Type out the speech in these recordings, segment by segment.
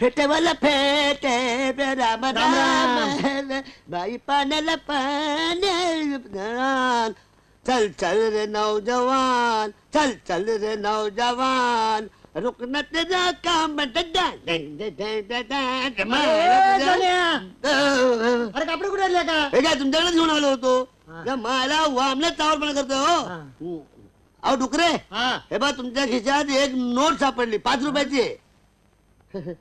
फेटेवाला फेटे राम राम बाई पाण्याला पाण्या चल चल रे नौजवान चल चल रे नौजवान रुकना तेरा काम अरे कापडे कुठे का हे काय तुमच्याकडे घेऊन आलो होतो मला वामल्या चावरपणा करतो हा. अहो डुकरे हा हे बा तुमच्या खिशात एक नोट सापडली पाच रुपयाची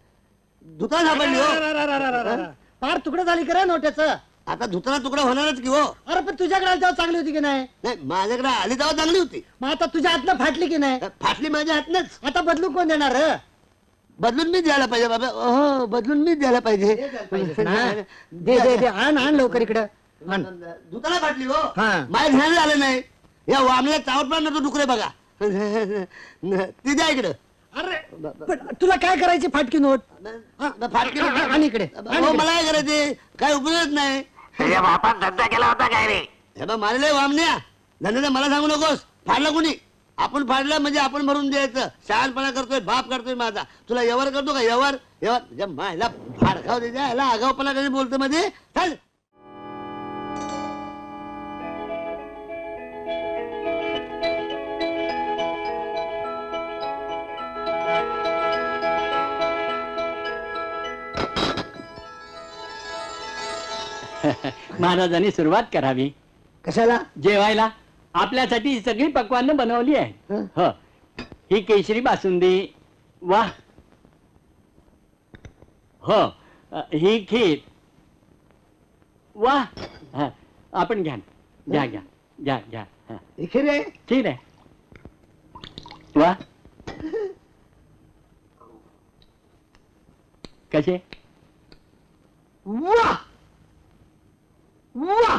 धुता सापडली हो फार तुकडं झाली का रे नोट्याचं आता धुताना तुकडा होणारच की हो अरे पण तुझ्याकडे आली तेव्हा चांगली होती की नाही नाही माझ्याकडे आली तेव्हा चांगली होती मग आता तुझ्या हातनं फाटली की नाही फाटली माझ्या हातनच आता बदलू कोण देणार रे? बदलून मी द्यायला पाहिजे बाबा हो बदलून मी द्यायला पाहिजे हा? दे दे दे आण आण लवकर इकडं आण धुताना फाटली हो हा. माझ्या ध्यान झालं नाही या वामल्या चावरपणा नको डुकरे बघा. ती द्या इकडं. अरे पण तुला काय करायची फाटकी नोट? हा, आ- आ- आण इकडे. हो इकडे. मला काय करायचे काय उपयोगच नाही. तुझ्या धंदा केला होता काय रे? हे बा मला लय वामण्या. धंद्याचं मला सांगू नकोस. फाडलं कुणी? आपण फाडलं म्हणजे आपण भरून द्यायचं. शहाणपणा करतोय बाप करतोय माझा. तुला यवर करतो का? यवर? यवर? तुझ्या मायला फाडखाव द्यायचा याला आगावपणा कधी बोलतो मध्ये? चल. महाराजांनी सुरुवात करावी. कशाला? जेवायला. आपल्यासाठी सगळी पक्वानं बनवली आहे. हं. हो. ही केशरी बासुंदी. वा. हो. अ, ही खीर. वा. हं, आपण घ्या घ्या घ्या. घ्या घ्या. हं. खरे खीर आहे. वा. कसे? वा! वा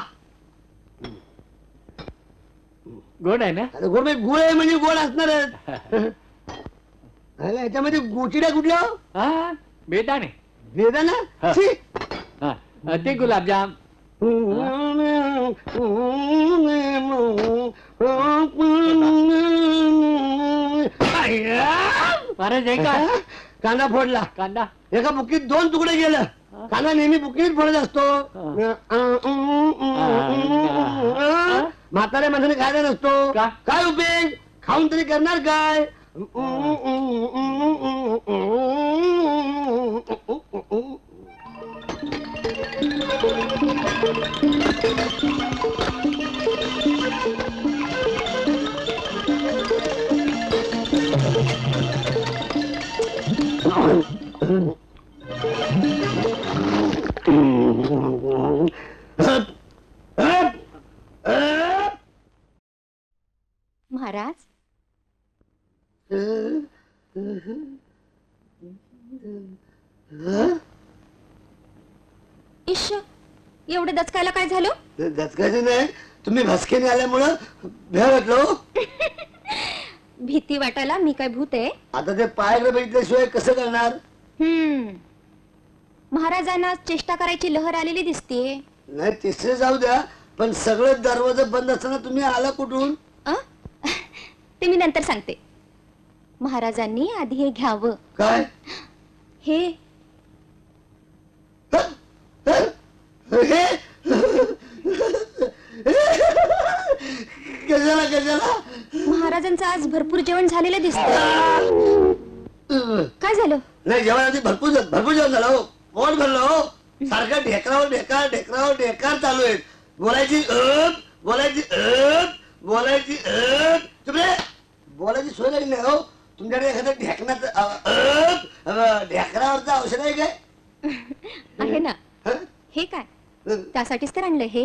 गोड आहे ना? आता गोड म्हणजे गुळ आहे म्हणजे गोड असणार याच्यामध्ये गोचिड्या कुठल्या हो? हा बेदाणे. वेदाना. छी. हा ते गुलाबजाम. महाराज हे का कांदा फोडला. कांदा. एका बुकीत दोन तुकडे गेलं. कांदा नेहमी बुकीत फोडत असतो म्हाताऱ्या माणसाने खायला नसतो? काय उपयोग खाऊन तरी करणार काय महाराज इश एवढं दचकायला काय झालं? दचकायचं नाही. तुम्ही भसकेने आल्यामुळं भ्या वाटलो भीती वाटायला मी काय भूत आहे? आता ते पायाकडे बघितल्याशिवाय कसं करणार हम्म. महाराजांना चेष्टा करायची लहर आलेली दिसतीये. नाही तिसरे जाऊ द्या पण सगळं दरवाजा बंद असताना तुम्ही आला कुठून? अ? ते मी नंतर सांगते. महाराजांनी आधी हे घ्यावं. काय? हे महाराजांचं आज भरपूर जेवण झालेलं दिसतं काय झालं? नाही जेवणाची भरपूर भरपूर जेवण झालं हो. पोट भरलं हो. सारखं ढेकरावर ढेकार ढेकरावर ढेकार चालू आहेत. बोलायची अप. बोलायची अप. बोलायची अप. तुम्ही बोलायची सोय लागली नाही हो तुमच्याकडे एखादं अप, ढेकरावरचं औषध आहे काय आहे ना हं? हे काय त्यासाठीच तर आणलं हे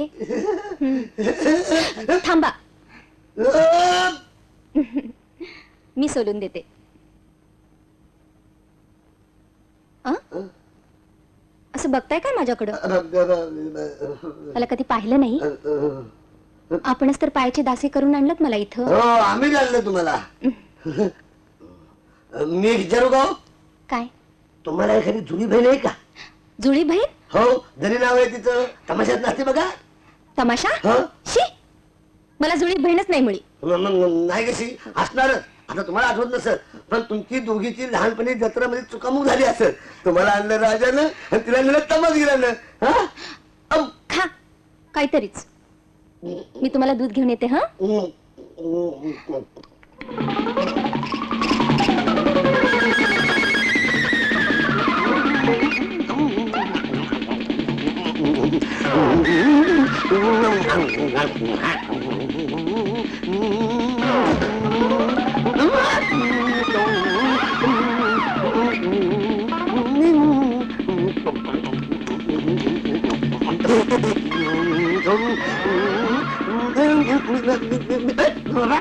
हं. थांबा. मी सोलून देते अं? असं बघताय काय माझ्याकडं मला कधी पाहिलं नाही आपणच तर पायाचे दासे करून आणलं मला इथं. हो आम्ही जाणलं तुम्हाला. मी विचारू का हो? काय? तुम्हाला एखादी जुनी बहीण आहे का? जुळी बहीण? हो जरी नाव आहे तिचं तमाशात नसते बघा. तमाशा? हं? शी! मला जुळी बहीणच नाही मुळी. नाही कशी? असणारच. आता तुम्हाला आठवत नसेल पण तुमची दोघीची लहानपणी जत्रामध्ये चुकामुक झाली असेल. तुम्हाला आणलं राजानं आणि तिला नेलं तमसगिरानं हा? औ. खा. काहीतरीच. मी तुम्हाला दूध घेऊन येते हा? जरा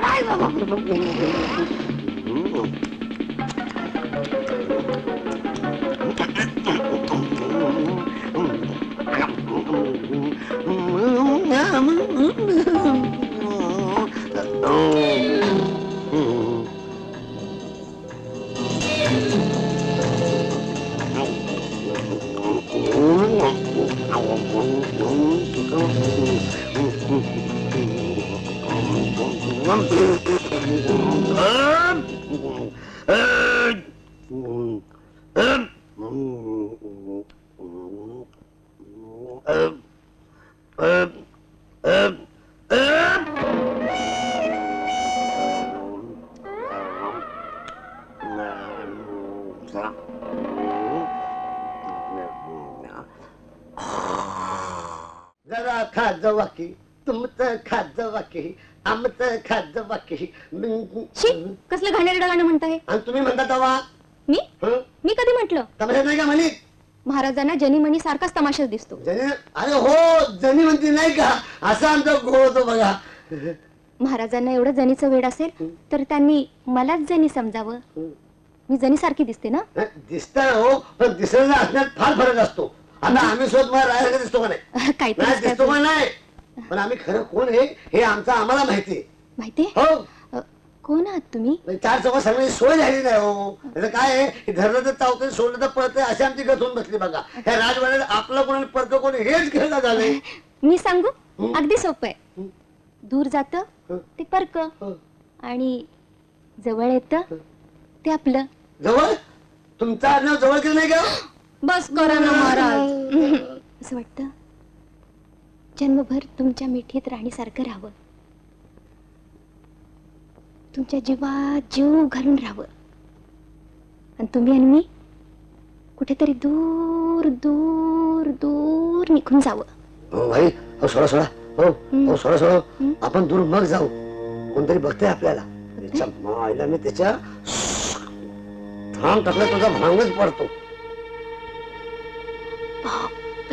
खाज वाकी तुमचं खाज वाकी आमचं खाज वाकी शी कसलं घाणेरडं गाणं म्हणताय? आणि तुम्ही म्हणता तेव्हा मी? हं? मी कधी म्हटलं? तमाशात नाही का म्हणी? महाराजांना जनी मनी सारखाच तमाशाच दिसतो. जनी अरे हो जनी म्हणते नाही का? असा आमचा गोळ होतो बघा. महाराजांना एवढं जनीचं वेड असेल तर त्यांनी मलाच जनी समजावं. मी जनी सारखी दिसते ना? दिसत हो पण दिसण्याचा असण्यात फार फरक असतो. आता आम्ही स्वतः राहायला दिसतो का नाही? नाही दिसतो का नाही? पण आम्ही खरं कोण आहे हे आमचं आम्हाला माहिती आहे. माहितीये हो. अ, कोण आहात तुम्ही? म्हणजे चार चौका सांगण्याची सोय झाली नाही हो. त्याचं काय आहे हे धरलं तर चावतंय सोडलं तर पळतंय अशी आमची गत होऊन बसली बघा. ह्या राजवाड्यात आपलं कोण आणि परक कोण हेच खेळता झालंय मी सांगू? हं. अगदी सोपं आहे. हं. दूर जात हं. ते परक. हं. आणि जवळ येत ते आपलं. जवळ? तुमचं आडनाव जवळ केलं नाही का? बस करा ना महाराज. असं वाटतं जन्मभर तुमच्या मिठीत राणीसारखं राहावं. तुमच्या जीवात जीव घालून राहावं. आणि तुम्ही आणि मी कुठेतरी दूर दूर दूर निघून जावं. हो भाई हो सोडा सोडा. हो हो सोडा सोडा. हं. आपण दूर मग जाऊ. कोणतरी बघतंय आपल्याला. त्याच्या मायला मी त्याच्या थांब टाकला तुझा भांगच पडतो.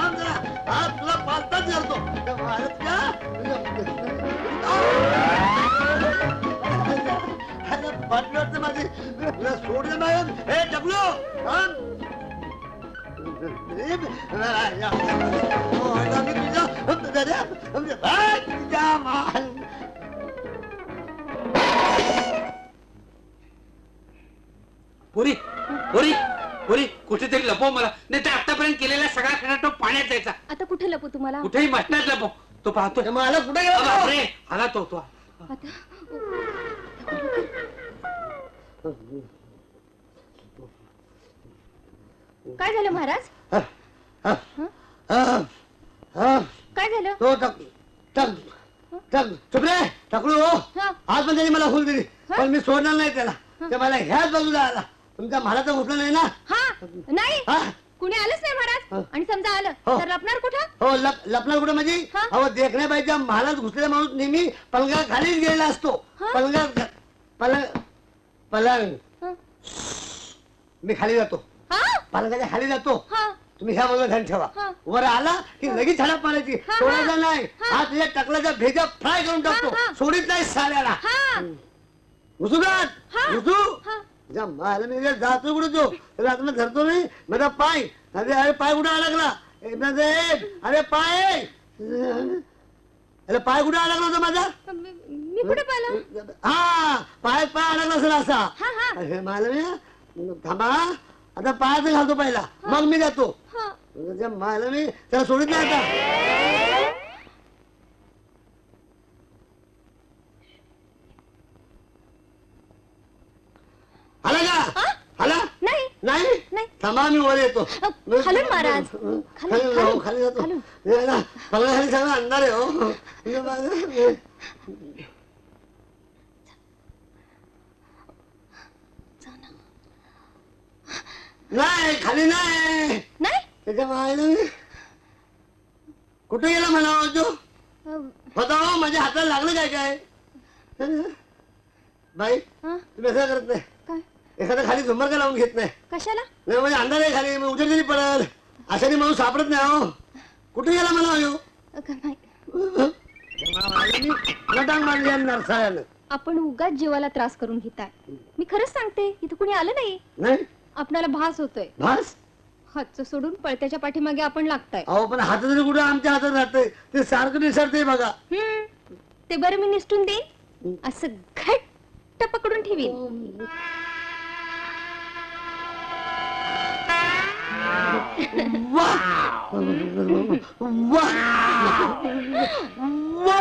थांब जरा. हा तुला पालताच करतो. त्या भारत का? अरे म्हणजे, तुला सोडलं नाही हे डबलो थांब हो, तुझ्या तुझ्या पुरी पुरी पुरी. कुठेतरी लपव मला. नाही तर आतापर्यंत केलेला सगळा खडा तो पाण्यात जायचा. आता कुठे लपू तुम्हाला? कुठेही मटणात लपव. तो पाहतोय मला कुठे गेला तो? बापरे. आला तो तो. आता? काय झालं महाराज? हा, हा, काय झालं? तो टाक टाक टाक. चुप रे टाकलो. हा. आज पण त्याने मला फुल दिली. पण मी सोडणार नाही त्याला. ते मला ह्याच बाजूला आला. तुमच्या म्हालाचं उठलं नाही ना? हा नाही. हा? कुणी आलंच नाही महाराज. आणि समजा आलं हो. तर लपणार कुठं? हो लप लपणार कुठे म्हणजे? हा. अहो देखण्या पाहिजे महालात घुसलेला माणूस नेहमी पलंगा खालीच गेलेला असतो. हा. पलंगा पलंग पलंग. हा. मी खाली जातो. हा? पलंगाच्या खाली जातो. हा. तुम्ही ह्या बाजूला ध्यान ठेवा. हा. वर आला की लगेच झाडा पाडायची हा, सोडायचा. नाही. हा. तुझ्या टकल्याच्या भेजा फ्राय करून टाकतो. हा. सोडित नाही साल्याला हा. घुसूदात हा. घुसू हा. जा मी जातो कुठे तो? त्याला आता मी धरतो नाही? माझा पाय. अरे अरे पाय कुठे एकदा दे. अरे पाय. अरे पाय कुठे अडकला होता माझा? मी मी कुठे पाहिलं? हा पायात पाय अडकला असेल असा. हा हा. अरे मला मी थांबा. आता पायात घालतो पहिला. मग मी जातो. हा. मला मी. त्याला सोडित नाही आता आला का आला नाही नाही नाही. थांबा मी वर येतो. खालून महाराज. खाली जाऊ, खाली जातो. मला खाली सगळं अंधार आहे हो. नाही खाली नाही. नाही? त्याच्या मी कुठे गेला म्हणावा तो? हो माझ्या हाताला लागलं काय काय? बाई हा, तुम्ही असं करत नाही एखादा खाली झुंबर का लावून घेत नाही. कशाला? नाही म्हणजे अंधार आहे खाली मग उजेड पडल अशाने माणूस सापडत नाही हो. कुठे गेला मला मांडली नरसाळ्यानं. आपण उगाच जीवाला त्रास करून घेताय. मी खरंच सांगते इथं कुणी आलं नाही. नाही? आपणाला भास होतोय. भास? हातचं सोडून पळत्याच्या पाठीमागे आपण लागताय. अहो पण हात तरी कुठं आमच्या हातात राहतंय ते सारखं निसरते बघा. हम्म, ते बरं मी निसटून देईन. असं घट्ट पकडून ठेवीन. わわわ